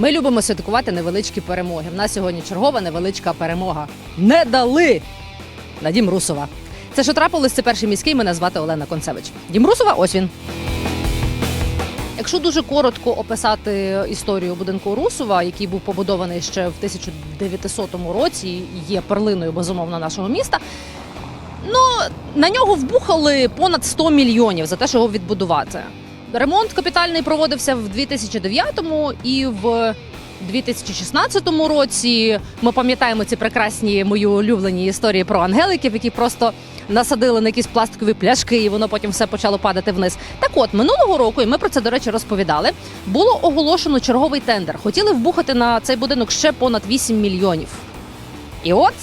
Ми любимо святкувати невеличкі перемоги. В нас сьогодні чергова невеличка перемога. Не дали на дім Русова. Це що трапилось, це перший міський. Мене звати Олена Концевич. Дім Русова, ось він. Якщо дуже коротко описати історію будинку Русова, який був побудований ще в 1900 році, і є перлиною безумовно нашого міста. Ну на нього вбухали понад 100 мільйонів за те, що його відбудувати. Ремонт капітальний проводився в 2009-му і в 2016 році. Ми пам'ятаємо ці прекрасні мої улюблені історії про ангеликів, які просто насадили на якісь пластикові пляшки, і воно потім все почало падати вниз. Так от минулого року, і ми про це до речі розповідали. Було оголошено черговий тендер. Хотіли вбухати на цей будинок ще понад 8 мільйонів. І от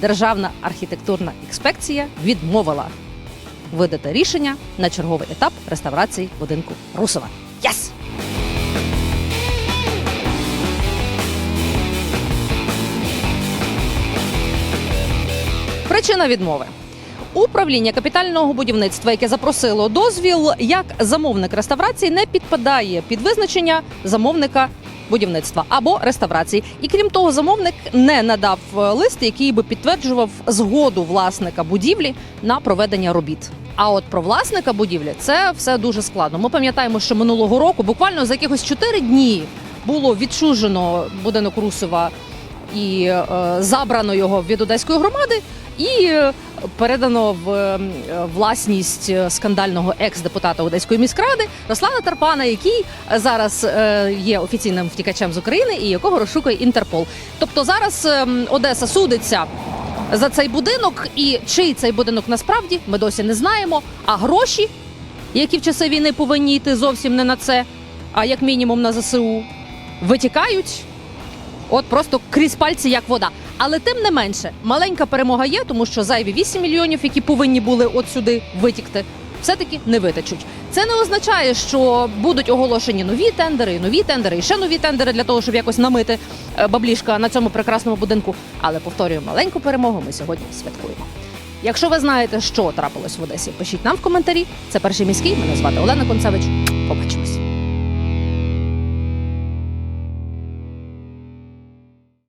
Державна архітектурна інспекція відмовила видати рішення на черговий етап реставрації будинку Русова. Єс! Причина відмови. Управління капітального будівництва, яке запросило дозвіл, як замовник реставрації не підпадає під визначення замовника будівництва або реставрації. І крім того, замовник не надав е, лист, який би підтверджував згоду власника будівлі на проведення робіт. А от про власника будівлі це все дуже складно. Ми пам'ятаємо, що минулого року, буквально за якихось 4 дні, було відчужено будинок Русова і е, забрано його від одеської громади, і е, передано в е, власність е, скандального екс-депутата Одеської міськради Руслана Тарпана, який зараз є офіційним втікачем з України і якого розшукує Інтерпол. Тобто зараз Одеса судиться. За цей будинок і чий цей будинок насправді ми досі не знаємо. А гроші, які в часи війни повинні йти зовсім не на це, а як мінімум на ЗСУ, витікають От просто крізь пальці як вода. Але тим не менше, маленька перемога є, тому що зайві 8 мільйонів, які повинні були от сюди витікти, все-таки не витечуть. Це не означає, що будуть оголошені нові тендери, нові тендери і ще нові тендери для того, щоб якось намити е, баблішка на цьому прекрасному будинку. Але повторюю, маленьку перемогу ми сьогодні святкуємо. Якщо ви знаєте, що трапилось в Одесі, пишіть нам в коментарі. Це перший міський. Мене звати Олена Концевич.